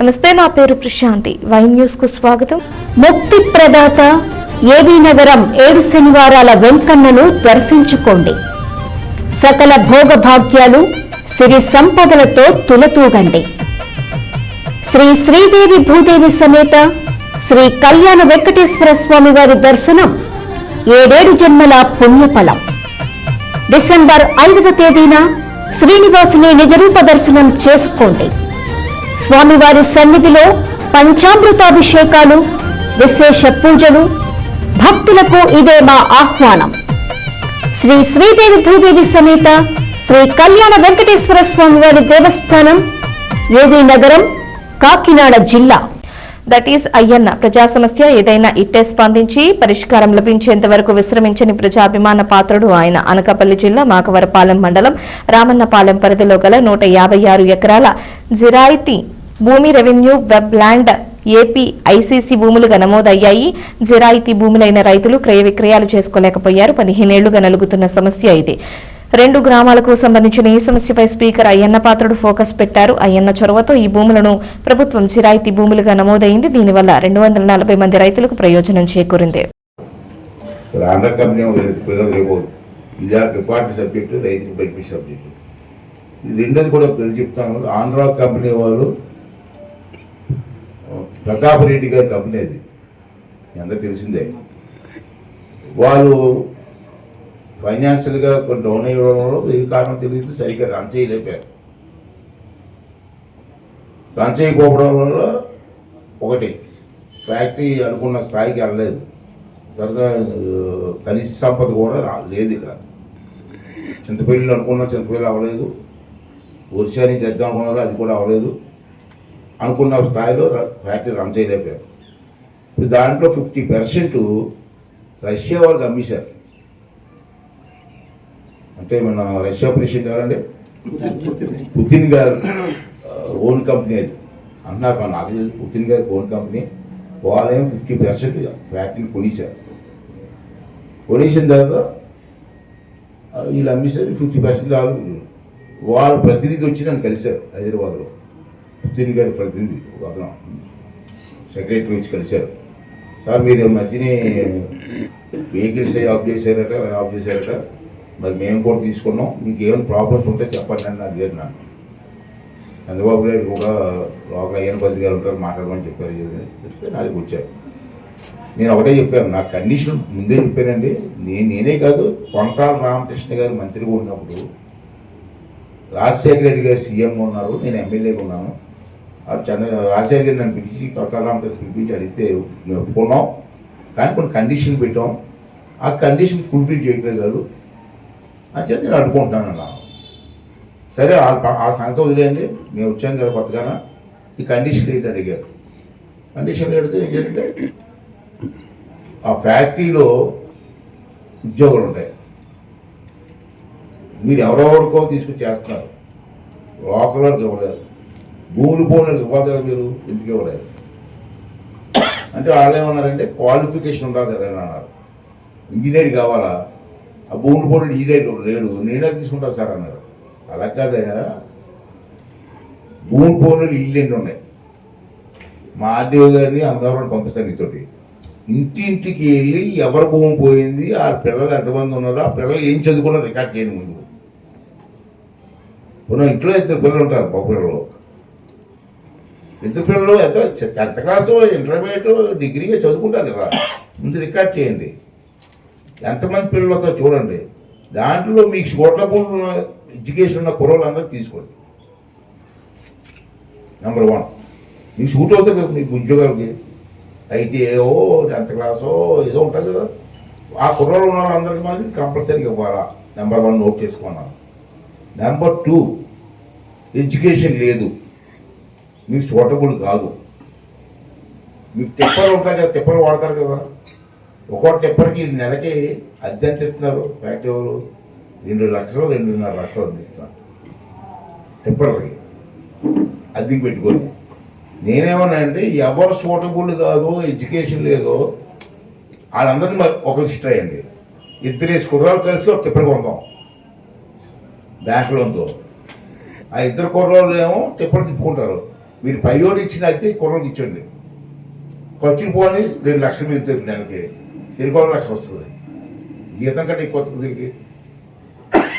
నమస్తే నా పేరు ప్రశాంతి. వై న్యూస్కు స్వాగతం. ముక్తి ప్రదాత ఏబీ నగరం ఏడు శనివారాల వెంకన్నను దర్శించుకోండి. సకల భోగభాగ్యాలు సిరి సంపదలతో తులతూగండి. శ్రీ శ్రీదేవి భూదేవి సమేత శ్రీ కళ్యాణ వెంకటేశ్వర స్వామి వారి దర్శనం ఏడేడు జన్మల పుణ్యఫలం. డిసెంబర్ ఐదవ తేదీన శ్రీనివాసుని నిజరూప దర్శనం చేసుకోండి. స్వామివారి సన్నిధిలో పంచామృతాభిషేకాలు విశేష పూజలు భక్తులకు ఇదే మా ఆహ్వానం. శ్రీ శ్రీదేవి భూదేవి సమేత శ్రీ కళ్యాణ వెంకటేశ్వర స్వామివారి దేవస్థానం ఏవి నగరం కాకినాడ జిల్లా. దట్ ఈస్ అయ్యన్న ప్రజా సమస్య ఏదైనా ఇట్టే స్పందించి పరిష్కారం లభించేంత వరకు విశ్రమించని ప్రజాభిమాన పాత్రుడు ఆయన. అనకాపల్లి జిల్లా మాకవరపాలెం మండలం రామన్నపాలెం పరిధిలో గల నూట యాభై ఆరు ఎకరాల జిరాయితీ భూమి revenue web land AP ICC భూములుగా నమోదయ్యాయి. జిరాయితీ భూములైన రైతులు క్రయ విక్రయాలు చేసుకోలేకపోయారు. పదిహేనేళ్ళుగా నలుగుతున్న సమస్య ఇది. రెండు గ్రామాలకు సంబంధించిన ఈ సమస్యపై స్పీకర్ అయ్యన్న పాత్రుడు ఫోకస్ పెట్టారు. అయ్యన్న చొరవతో ఈ భూములను ప్రభుత్వం జిరాయితీ భూములుగా నమోదైంది. దీనివల్ల రెండు వందల నలభై మంది రైతులకు ప్రయోజనం చేకూరింది. Company department subject subject. రెండోది కూడా చెప్తాను. ఆంధ్ర కంపెనీ వాళ్ళు ప్రతాప్ రెడ్డి గారి కంపెనీ అది. అందరూ తెలిసిందే. వాళ్ళు ఫైనాన్షియల్గా కొన్ని డౌన్ అయ్యడంలో ఏ కారణం తెలియదు సరిగ్గా రన్ చేయలేపారు రన్ చేయకపోవడం వల్ల ఒకటి ఫ్యాక్టరీ అనుకున్న స్థాయికి వెళ్ళలేదు. తర్వాత కనీస సంపద కూడా లేదు ఇక్కడ. చింతపల్లిలో అనుకున్న చింతపల్లి అవ్వలేదు. ఒరిస్సా నుంచి తెద్దాం అనుకున్నారు అది కూడా అవ్వలేదు. అనుకున్న స్థాయిలో ఫ్యాక్టరీ రన్ చేయలేకపోయారు. ఇప్పుడు దాంట్లో ఫిఫ్టీ పర్సెంట్ రష్యా వాళ్ళకి అమ్మేశారు అంటే మన రష్యా ప్రెసిడెంట్ ఎవరండి? పుతిన్ గారు. ఓన్ కంపెనీ అది. అన్నారు నాకు తెలియదు పుతిన్ గారి ఓన్ కంపెనీ. వాళ్ళేమో ఫిఫ్టీ పర్సెంట్ ఫ్యాక్టరీని కొనేశారు. కొనేసిన తర్వాత వీళ్ళు అమ్మేశారు ఫిఫ్టీ పర్సెంట్ వాళ్ళు వాళ్ళ ప్రతినిధి వచ్చి నన్ను కలిశారు హైదరాబాద్లో. పుతిన్ గారి ప్రతినిధి ఒక అతను. సెక్రటరీ వచ్చి కలిశారు. సార్ మీరు మధ్యనే వెహికల్స్ ఆఫ్ చేశారట ఆఫ్ చేశారట. మరి మేము కూడా తీసుకున్నాం. మీకు ఏమైనా ప్రాబ్లమ్స్ ఉంటే చెప్పండి అని అడిగారు నన్ను చంద్రబాబు నాయుడు కూడా లోపల అయ్యన బద్రి గారు ఉంటారు మాట్లాడమని చెప్పారు. చెప్తే నాది వచ్చారు. నేను ఒకటే చెప్పాను నా కండిషన్ ముందే చెప్పానండి. నేను నేనే కాదు కొంతాల రామకృష్ణ గారు మంత్రిగా ఉన్నప్పుడు రాజశేఖర రెడ్డి గారు సీఎం ఉన్నారు నేను ఎమ్మెల్యేగా ఉన్నాను. చంద్ర రాజశేఖర రెడ్డి నన్ను పిలిచి కొత్త పిలిపించి అడిగితే మేము ఒప్పుకున్నాం కానీ కొన్ని కండిషన్ పెట్టాం. ఆ కండిషన్ ఫుల్ఫిల్ చేయట్లేదు వాళ్ళు. అని చెప్పి నేను అడుగుకుంటున్నాను అన్నా సరే ఆ- ఆ సంగతి వదిలేయండి మేము వచ్చాం కదా కొత్తగానే? ఈ కండిషన్ ఏంటి అడిగారు. కండిషన్ అడిగితే ఏంటంటే ఆ ఫ్యాక్టరీలో ఉద్యోగులు ఉంటాయి. మీరు ఎవరెవరికో తీసుకుని చేస్తున్నారు లోకల్ వాళ్ళకి ఇవ్వలేదు. భూములు భూములకు ఇవ్వాలి కదా మీరు? ఎందుకు ఇవ్వలేదు? అంటే వాళ్ళు ఏమన్నారంటే క్వాలిఫికేషన్ ఉండాలి కదా అని అన్నారు. ఇంజనీర్ కావాలా? ఆ భూములు భూములు ఇంజనీర్ లేడు నేనే తీసుకుంటా సార్ అన్నారు. అలా కాదయ్యా భూమి భూములు ఇల్లు ఎన్ని ఉన్నాయి? మా ఆర్డీఓ గారిని అందరూ పంపిస్తారు నీతోటి ఇంటింటికి వెళ్ళి ఎవరు భూమి పోయింది ఆ పిల్లలు ఎంతమంది ఉన్నారో ఆ పిల్లలు ఏం చదువుకున్నారో రికార్డ్ చేయండి ముందు. ఇప్పుడు ఇంట్లో ఇద్దరు పిల్లలు ఉంటారు మా పిల్లలు. ఇద్దరు పిల్లలు ఎంత టెన్త్ క్లాసు? ఇంటర్మీడియట్ డిగ్రీగా చదువుకుంటారు కదా. ముందు రికార్డ్ చేయండి. ఎంతమంది పిల్లలు వస్తారో చూడండి. దాంట్లో మీకు చోట్ల ఎడ్యుకేషన్ ఉన్న కుర్రలు అందరూ తీసుకోండి. నెంబర్ వన్ మీకు షూట్ అవుతుంది కదా మీకు ఉద్యోగాలకి. ఐటీఏఓ టెన్త్ క్లాసో ఏదో ఉంటుంది కదా. ఆ కుర్రలు ఉన్న వాళ్ళందరికీ మాత్రం కంపల్సరీగా ఇవ్వాలా? నెంబర్ వన్ నోట్ చేసుకున్నాను నెంబర్ టూ ఎడ్యుకేషన్ లేదు. మీకు సూటబుల్ కాదు. మీకు టిప్పర్ ఉంటారు కదా టిప్పర్ వాడతారు కదా. ఒక్కొక్క టిప్పర్కి నెలకి అద్దె ఎంత ఇస్తున్నారు? ఫ్యాక్టరీ ఎవరు? రెండు లక్షలు రెండున్నర లక్షలు అందిస్తున్నారు. టిప్పర్లకి అద్దెకి పెట్టుకొని. నేనేమన్నా అంటే ఎవరు సూటబుల్ కాదో ఎడ్యుకేషన్ లేదో వాళ్ళందరినీ మరి ఒక లిస్ట్ అయ్యండి ఇద్దరు కుర్రాలు కలిసి ఒక టిప్పర్ కొందాం. బ్యాంక్ లోన్తో. ఆ ఇద్దరు కుర్రోళ్ళు ఏమో తిప్పలు తిప్పుకుంటారు. మీరు పైయోడు ఇచ్చిన అయితే కుర్రకి ఇచ్చండి ఖర్చులు పోని రెండు లక్షలు మిగులుతుంది నెలకి తిరిగి లక్ష వస్తుంది. జీతం కంటే ఎక్కువ వస్తుంది దీనికి.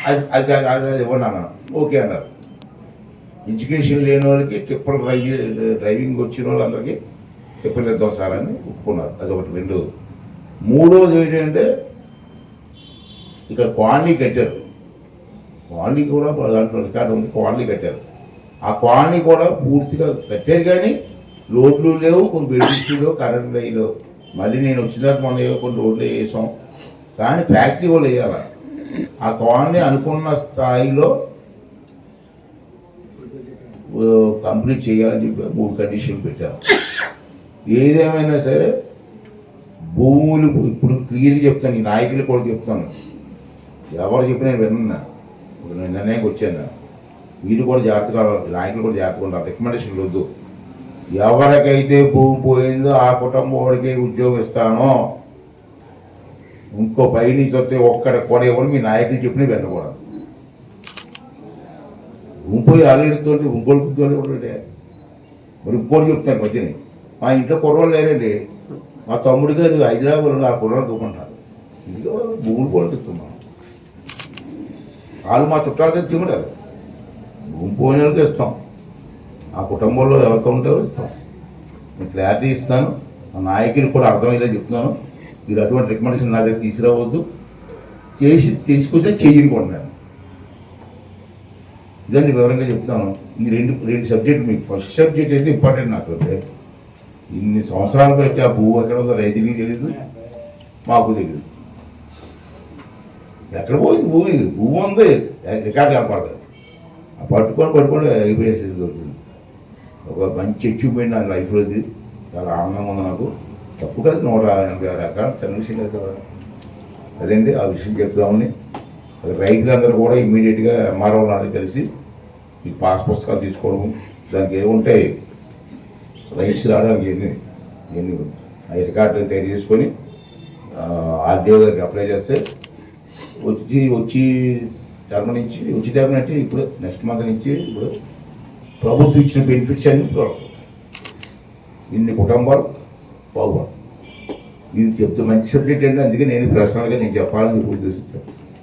అది అది అది ఇవ్వన్నాను ఇవ్వండి ఓకే అన్నారు. ఎడ్యుకేషన్ లేని వాళ్ళకి టిప్పర్ డ్రైవ్ డ్రైవింగ్ వచ్చిన వాళ్ళందరికీ టిప్పర్ ఇద్దాం సార్ అని ఒప్పుకున్నారు. అది ఒకటి రెండు. మూడోది ఏంటంటే ఇక్కడ కాలనీ కట్టారు. కాలనీ కూడా దాంట్లో రికార్డు ఉంది కాలనీ కట్టారు. ఆ కాలనీ కూడా పూర్తిగా కట్టారు కానీ రోడ్లు లేవు కొన్ని బెడ్రూమ్స్ లేవు కరెంట్ లేవు. మళ్ళీ నేను వచ్చిన తర్వాత మొన్న కొన్ని రోడ్లు వేసాం. కానీ ఫ్యాక్టరీ వాళ్ళు వేయాలి? ఆ కాలనీ అనుకున్న స్థాయిలో కంప్లీట్ చేయాలని చెప్పి మూడు కండిషన్లు పెట్టారు. ఏదేమైనా సరే భూములు ఇప్పుడు క్లియర్గా చెప్తాను ఈ నాయకులు కూడా చెప్తాను. ఎవరు చెప్పినా నేను విన్నా. ఇప్పుడు నిర్ణయానికి వచ్చాను మీరు కూడా జాగ్రత్తగా నాయకులు కూడా జాగ్రత్తగా ఉండాలి. రికమెండేషన్లు వద్దు. ఎవరికైతే భూమి పోయిందో ఆ కుటుంబం వాడికి ఉద్యోగం ఇస్తానో ఇంకో పై నుంచి వస్తే ఒక్కడ కూడా ఇవ్వడం మీ నాయకులు చెప్పినా వెళ్ళకూడదు భూమి పోయి ఆలయతో ఇంకోటి కూర్చోలే ఉండే మరి ఇంకోటి చెప్తాను మధ్యని. మా ఇంట్లో కుర్రోళ్ళు లేరండి. మా తమ్ముడు గారు హైదరాబాద్లో ఆ కుర్రోళ్ళు చూకుంటారు ఇది కూడా భూములు కూడా ఇస్తున్నాం వాళ్ళు మా చుట్టాలకి ఇచ్చిమంటారు భూమి పోయిన ఇస్తాం. ఆ కుటుంబంలో ఎవరికి ఉంటారో ఇస్తాం. నేను క్లారిటీ ఇస్తాను మా నాయకులకు కూడా అర్థమయ్యేలా చెప్తున్నాను. మీరు అటువంటి రికమెండేషన్ నా దగ్గర తీసుకురావద్దు. చేసి తీసుకొస్తే చెయ్యనుకుంటున్నాను ఇదండి వివరంగా చెప్తాను ఈ రెండు రెండు సబ్జెక్టు మీకు. ఫస్ట్ సబ్జెక్ట్ అయితే ఇంపార్టెంట్ నాకు. అంటే ఇన్ని సంవత్సరాలు పెట్టి ఆ భూ ఎక్కడ ఉందో రైతులకి తెలియదు మాకు తెలియదు ఎక్కడ పోయింది? భూమి భూమి ఉంది. రికార్డు కనపడదు ఆ పట్టుకొని పట్టుకొని అయిపోయేసి దొరుకుతుంది ఒక మంచి అచీవ్మెంట్ నా లైఫ్లో ఇది. చాలా ఆనందంగా ఉంది నాకు. తప్పు కాదు నూట ఎనభై ఆరు ఎకరాలు చిన్న విషయం కదా అదేంటి? ఆ విషయం చెప్దామని. రైతులందరూ కూడా ఇమ్మీడియట్గా ఎంఆర్ఓ నాడు కలిసి ఈ పాస్ పుస్తకాలు తీసుకోవడం దానికి ఏముంటాయి? రైట్స్ రావడానికి ఎన్ని ఎన్ని అవి రికార్డు తయారు చేసుకొని ఆర్డీఓ దగ్గరికి అప్లై చేస్తే వచ్చి వచ్చి టర్మ్ నుంచి వచ్చి టర్మ్ అంటే ఇప్పుడు నెక్స్ట్ మంత్ నుంచి ఇప్పుడు ప్రభుత్వం ఇచ్చిన బెనిఫిట్స్ అన్ని దొరకవు. ఇన్ని కుటుంబాలు బాగుపడు ఇది చెప్తే మంచి సబ్జెక్ట్ అంటే అందుకే నేను పర్సనల్గా నేను చెప్పాలని చెప్పి ఉద్దేశిస్తాను.